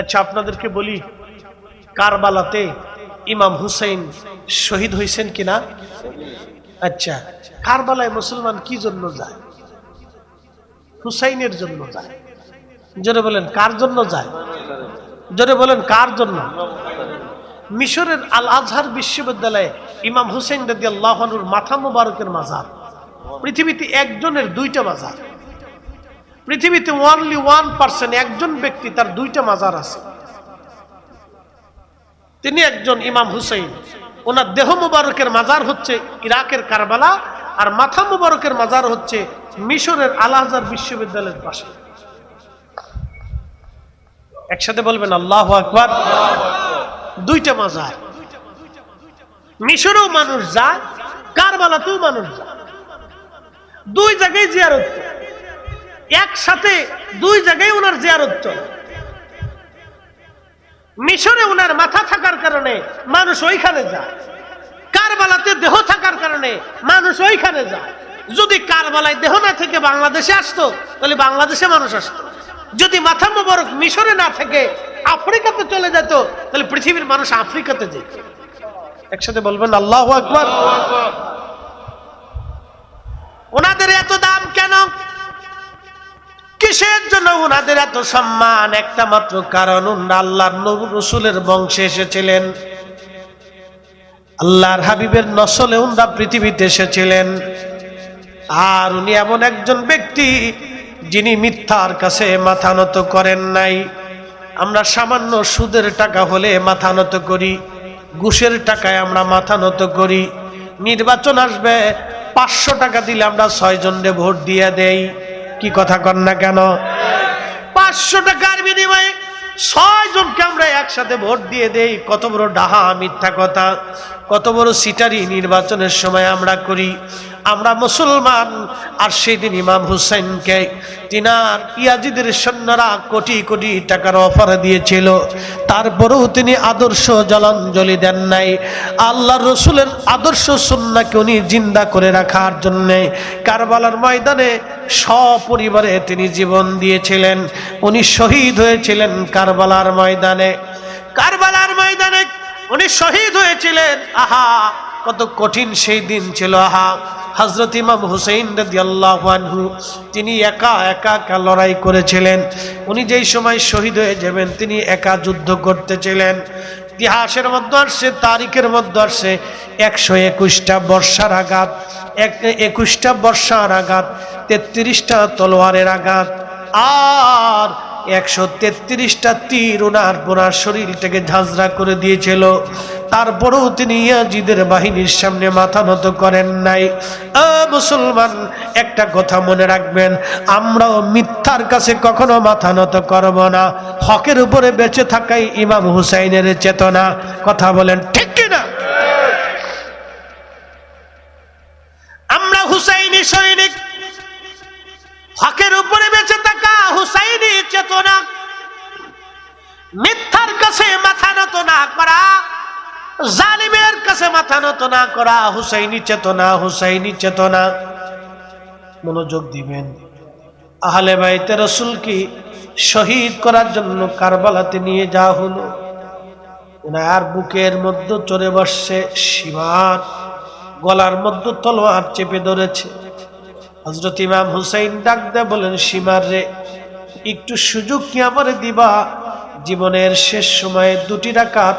আচ্ছা আপনাদেরকে বলি, কারবালাতে ইমাম হুসাইন শহীদ হয়েছেন কিনা? আচ্ছা কারবালায় মুসলমান কি জন্য যায়? হুসাইনের জন্য যায়। জোরে বলেন, কার জন্য যায়? জোরে বলেন, কার জন্য? মিশরের আল আজহার বিশ্ববিদ্যালয়ে ইমাম হুসেন রদি আল্লাহনুর মাথা মুবারকের মাজার। পৃথিবীতে একজনের দুইটা মাজার। পৃথিবীতে ওয়ানলি ওয়ান পার্সেন্ট একজন ব্যক্তি তার দুইটা মাজার আছে। তিনি একজন ইমাম হুসেন ওনার দেহ মুবারকের মাজার হচ্ছে ইরাকের কারবালা, আর মাথা মুবারকের মাজার হচ্ছে মিশরের আল আজহার বিশ্ববিদ্যালয়ের পাশে। একসাথে বলবেন, আল্লাহ আকবার। দুইটা মাজার। মিশরেও মানুষ যায়, কারবালাতেও মানুষ যায়। দুই জায়গায় জিয়ারত করে। একসাথে দুই জায়গায় ওনার জিয়ারত চলে। মিশরে ওনার মাথা থাকার কারণে মানুষ ওইখানে যায়। কারবালাতে দেহ থাকার কারণে মানুষ ওইখানে যায়। যদি কারবালায় দেহ না থেকে বাংলাদেশে আসতো তাহলে বাংলাদেশে মানুষ আসতো। যদি মাথা মোবারক মিশরে না থেকে আফ্রিকাতে চলে যেত তাহলে পৃথিবীর মানুষ আফ্রিকাতে যেত। একসাথে বলবেন আল্লাহ আকবর। ওনাদের এত দাম কিসের জন্য ওনাদের এত সম্মান? একটা মাত্র কারণ উনি আল্লাহর নবী রসুলের বংশে এসেছিলেন। আল্লাহর হাবিবের নসলে উনরা পৃথিবীতে এসেছিলেন। আর উনি এমন একজন ব্যক্তি যিনি মিথ্যার কাছে মাথা নত করেন নাই। আমরা সামান্য সুদের টাকা হলে মাথা নত করি, ঘুষের টাকায় আমরা মাথা নত করি। নির্বাচন আসবে, পাঁচশো টাকা দিলে আমরা ছয় জনরে ভোট দিয়ে দেই। কি কথা কর না কেন? পাঁচশো টাকার বিনিময়ে ছয় জনকে আমরা একসাথে ভোট দিয়ে দেই। কত বড় ডাহা মিথ্যা কথা, কত বড় সিটারি নির্বাচনের সময় আমরা করি। আমরা মুসলমান। আর সেই দিন ইমাম হুসাইনকে তিনার ইয়াজিদের সৈন্যরা কোটি কোটি টাকার অফার দিয়েছিল। তারপরেও তিনি আদর্শ জলাঞ্জলি দেন নাই। আল্লাহ রসুলের আদর্শ সুন্নাকে উনি জিন্দা করে রাখার জন্যে কারবালার ময়দানে সপরিবারে তিনি জীবন দিয়েছিলেন। উনি শহীদ হয়েছিলেন কারবালার ময়দানে। কারবালার ময়দানে উনি শহীদ হয়েছিলেন। আহা! কত কঠিন সেই দিন ছিল। আহা হজরত ইমাম হুসেইন রাদিয়াল্লাহু আনহু, তিনি একা একা একা লড়াই করেছিলেন। উনি যেই সময় শহীদ হয়ে যাবেন, তিনি একা যুদ্ধ করতেছিলেন ইতিহাসের মধ্যে আসছে, তারিখের মধ্যে আসছে, একশো একুশটা বর্ষার আঘাত, এক, একুশটা বর্ষার আঘাত, তেত্রিশটা তলোয়ারের আঘাত, আর একশো তেত্রিশটা তীর ওনার পোনার শরীরটাকে ঝাঁঝরা করে দিয়েছিল। তারপরেও তিনি ইয়াজিদের বাহিনীর সামনে মাথা নত করেন নাই। মুসলমান, একটা কথা মনে রাখবেন, আমরাও মিথ্যার কাছে কখনো মাথা নত করব না। হকের উপরে বেঁচে থাকাই ইমাম হুসাইনের চেতনা। কথা বলেন, ঠিক কিনা আমরা হুসাইনি সৈনিক, হকের উপরে বেঁচে থাকা হুসাইনি চেতনা। মিথ্যার কাছে মাথা নত না করা জালিমের কাছে মাথা নত না করা, হুসাইনি চেতনা হুসাইনি চেতনা। মনোযোগ দিবেন। আহলে বাইতে রসুল কি শহীদ করার জন্য কারবালাতে নিয়ে যাওয়া হলো। ওনার বুকের মধ্যে চড়ে বসছে সীমার গলার মধ্যে তলোয়ার চেপে ধরেছে। হজরত ইমাম হুসাইন ডাক দে বলেন সীমার রে, একটু সুযোগ কি আমার দিবা? জীবনের শেষ সময়ে দুটি রাকাত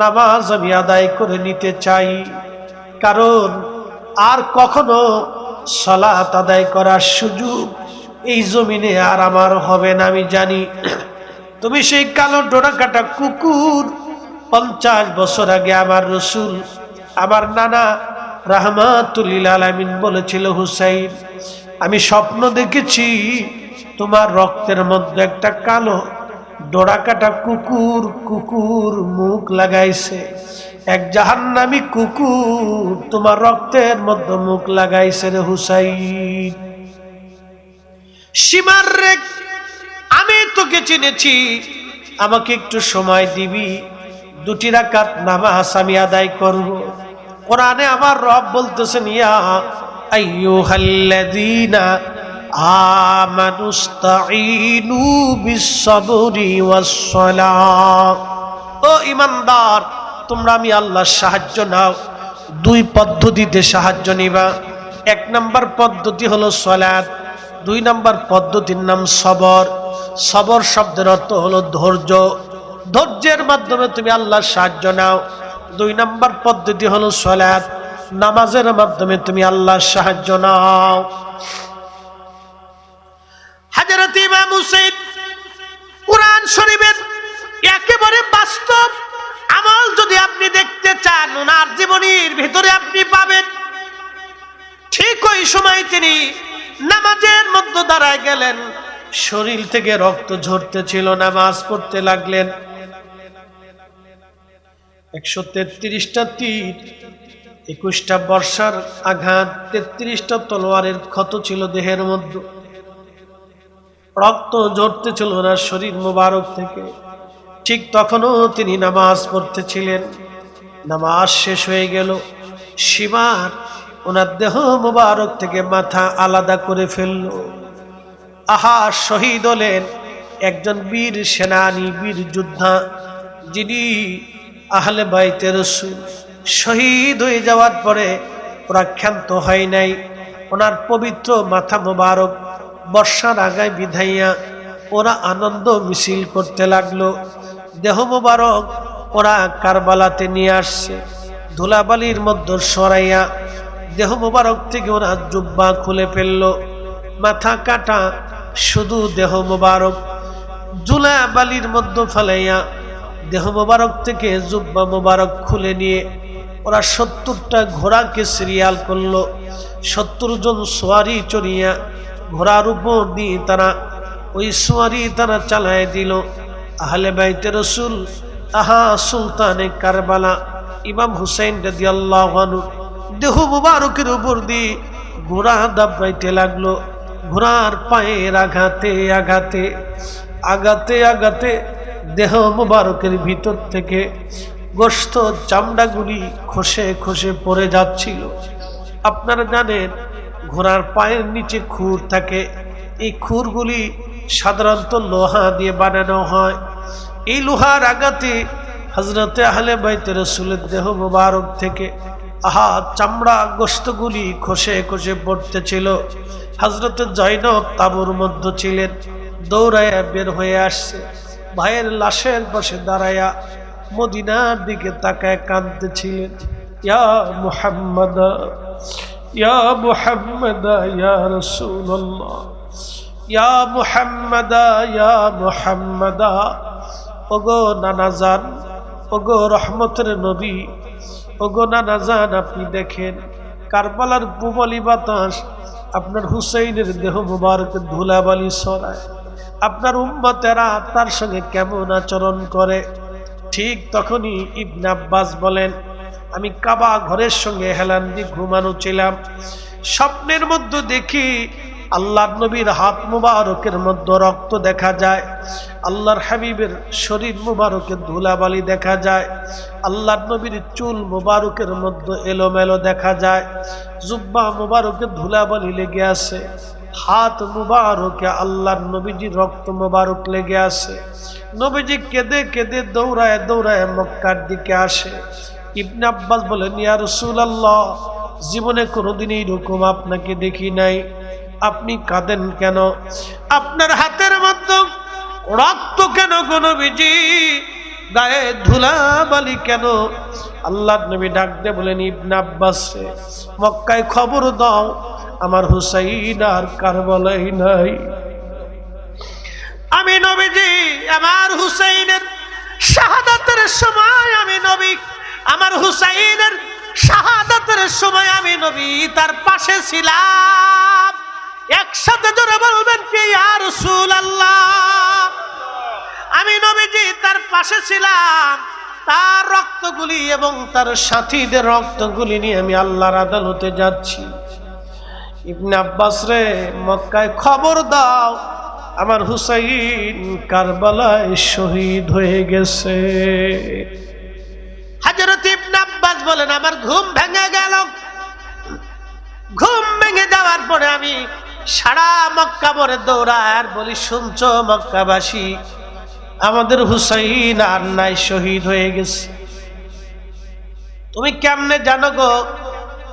নামাজ আমি আদায় করে নিতে চাই। কারণ আর কখনো সলাত আদায় করার সুযোগ এই জমিনে আর আমার হবে না, আমি জানি। তুমি সেই কালো ডোরা কাটা কুকুর, পঞ্চাশ বছর আগে আমার রসুল, আমার নানা রাহমাতুল্লিল আলামিন বলেছিল, হুসাইন, আমি স্বপ্ন দেখেছি তোমার রক্তের মধ্যে একটা কালো ডোরা কাটা কুকুর কুকুর মুখ লাগাইছে। এক জাহান্নামী কুকুর তোমার রক্তের মধ্যে মুখ লাগাইছে রে হুসাইন। সীমার রে আমি তোকে চিনেছি, আমাকে একটু সময় দিবি। দুটি রাকাত নামাজ আমি আদায় করব। কোরআনে আমার রব বলতেছেন, ইয়া আইয়ুহাল্লাযীনা আমানুস্তাঈনু বিসসবরি ওয়াসসালাহ ও ইমানদার, তোমরা আমি আল্লাহর সাহায্য নাও। দুই পদ্ধতিতে সাহায্য নিবা। এক নাম্বার পদ্ধতি হলো সলাদ দুই নাম্বার পদ্ধতির নাম সবর। সবর শব্দের অর্থ হলো ধৈর্য। ধৈর্যের মাধ্যমে তুমি আল্লাহর সাহায্য নাও। দুই নাম্বার পদ্ধতি হলো সলাদ নামাজের মাধ্যমে তুমি আল্লাহর সাহায্য নাও। হাজরত ইমাম হুসেন কোরআন শরীফের একেবারে বাস্তব আমল যদি আপনি দেখতে চান, ওনার জীবনীর ভিতরে আপনি পাবেন। ঠিক ওই সময় তিনি নামাজের মধ্যে দাঁড়ায় গেলেন, শরীর থেকে রক্ত ঝরতে ছিল নামাজ পড়তে লাগলেন। একশো তেত্রিশটা তীর, একুশটা বর্ষার আঘাত, তেত্রিশটা তলোয়ারের ক্ষত ছিল দেহের মধ্যে। রক্ত ঝরতে ছিল ওনার শরীর মোবারক থেকে। ঠিক তখনও তিনি নামাজ পড়তেছিলেন। নামাজ শেষ হয়ে গেল। সীমার ওনার দেহ মোবারক থেকে মাথা আলাদা করে ফেলল। আহা, শহীদ হলেন একজন বীর সেনানী, বীর যোদ্ধা, যিনি আহলে বাইতে রসুল। শহীদ হয়ে যাওয়ার পরে ওরা ক্ষান্ত হয় নাই। ওনার পবিত্র মাথা মোবারক বর্ষার আগায় বিধাইয়া ওরা আনন্দ মিছিল করতে লাগল। দেহ মোবারক ওরা কারবালাতে নিয়ে আসছে। ধুলাবালির মধ্যে সরাইয়া দেহ মোবারক থেকে ওরা জুব্বা খুলে ফেলল। মাথা কাটা শুধু দেহ মোবারক। জুলা বালির মধ্যে ফেলাইয়া দেহ মোবারক থেকে জুব্বা মোবারক খুলে নিয়ে ওরা সত্তরটা ঘোড়াকে সিরিয়াল করল। সত্তর জন সোয়ারি চড়িয়া ঘোড়ার উপর দিয়ে তারা ওই সোয়ারি তারা চালায় দিল। আহলে বাইতে রসুল আহা সুলতানে কারবালা ইমাম হুসাইন রাজি আল্লাহ দেহ মুবারকের উপর দিয়ে ঘোড়া দাবাইতে লাগল। ঘোড়ার পায়ের আঘাতে আঘাতে আঘাতে আঘাতে দেহ মুবারকের ভিতর থেকে গোস্ত চামড়াগুলি খসে খসে পড়ে যাচ্ছিল। আপনারা জানেন ঘোড়ার পায়ের নিচে খুর থাকে। এই খুরগুলি সাধারণত লোহা দিয়ে বানানো হয়। এই লোহার আঘাতে হজরতে আহলে বাইতে রসুলের দেহ মুবারক থেকে আহা চামড়া গোস্তগুলি খসে খসে পড়তেছিল। হজরত জৈনব তাবুর মধ্যে ছিলেন, দৌড়াইয়া বের হয়ে আসছে। ভাইয়ের লাশের পাশে দাঁড়াইয়া মদিনার দিকে তাকায় কাঁদতেছিলেন। ইয়া মুহাম্মদ! ইয়া মুহাম্মদ ইয়া রাসূলুল্লাহ, ইয়া মুহাম্মদ ইয়া মুহাম্মদ, ওগো নানাজান ওগো রহমতের নবী, ওগো নানাজান আপনি দেখেন, কারবালার পুবলি বাতাস আপনার হুসাইনের দেহ মুবারক ধুলাবালি সরায় আপনার উম্মতেরা তার সঙ্গে কেমন আচরণ করে? ঠিক তখনই ইবনে আব্বাস বলেন আমি কাবা ঘরের সঙ্গে হেলান দিয়ে ঘুমানো ছিলাম। স্বপ্নের মধ্যে দেখি আল্লাহর নবীর হাত মুবারকের মধ্যে রক্ত দেখা যায়। আল্লাহর হাবিবের শরীর মুবারকের ধুলাবালি দেখা যায়। আল্লাহর নবীর চুল মুবারকের মধ্যে এলোমেলো দেখা যায়। জুব্বা মুবারকের ধুলাবালি লেগে আছে। হাত মুবারকে আল্লাহর নবীজি রক্ত মুবারক লেগে আছে। নবীজি কেঁদে কেঁদে দৌড়ায় দৌড়ায় মক্কার দিকে আসে। ইবনে আব্বাস বলেন, ইয়া রাসূলুল্লাহ, জীবনে কোনোদিন এরকম আপনাকে দেখি নাই। আপনি কাঁদেন কেন? আপনার হাতের মধ্যে রক্ত কেন কোনো বিজি গায়ে ধুলা বালি কেন? আল্লাহ নবী ডাক দে বলেন, ইবনে আব্বাস মক্কায় খবর দাও, আমার হুসাইন আর কারবালাই নাই। আমি নবীজি, আমার হুসাইনের শাহাদাতের সময় হুসাইনের শাহাদাতের সময় আমি নবী তার পাশে ছিলাম। একসাথে জোরে বলবেন কি আর রসুল আল্লাহ আমি নবীজি তার পাশে ছিলাম। তার রক্তগুলি এবং তার সাথীদের রক্তগুলি নিয়ে আমি আল্লাহর আদালতে যাচ্ছি। ইবনে আব্বাস রে, মক্কায় খবর দাও, আমার হুসাইন কারবালায় শহীদ হয়ে গেছে। বলেন, আমার ঘুম ভেঙে গেল। ঘুম ভেঙে যাওয়ার পরে আমি সারা মক্কা বরে দৌড়ার বলি, শুনছ মক্কাবাসী, আমাদের হুসাইন আর নাই শহীদ হয়ে গেছে। তুমি কেমনে জানো গো,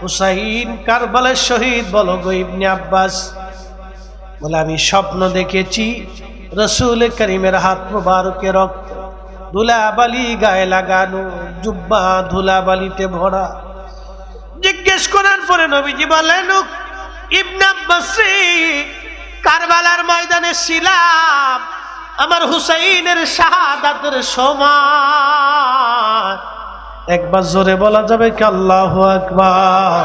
হুসাইন কারবালের শহীদ, বলো গো ইবনে আব্বাস। বলে, আমি স্বপ্ন দেখেছি রসুল করিমের হাত মুবারকে রক্ত ধুলাবালি গায়ে লাগানো। জুব্বা ধুলাবালিতে ভরা। জিজ্ঞেস করার পরে নবীজি বলেন ইবনে আব্বাস রে, কারবালার ময়দানে ছিলাম। আমার হুসাইনের শাহাদাতের সময়। একবার জোরে বলা যাবে কি আল্লাহু আকবার?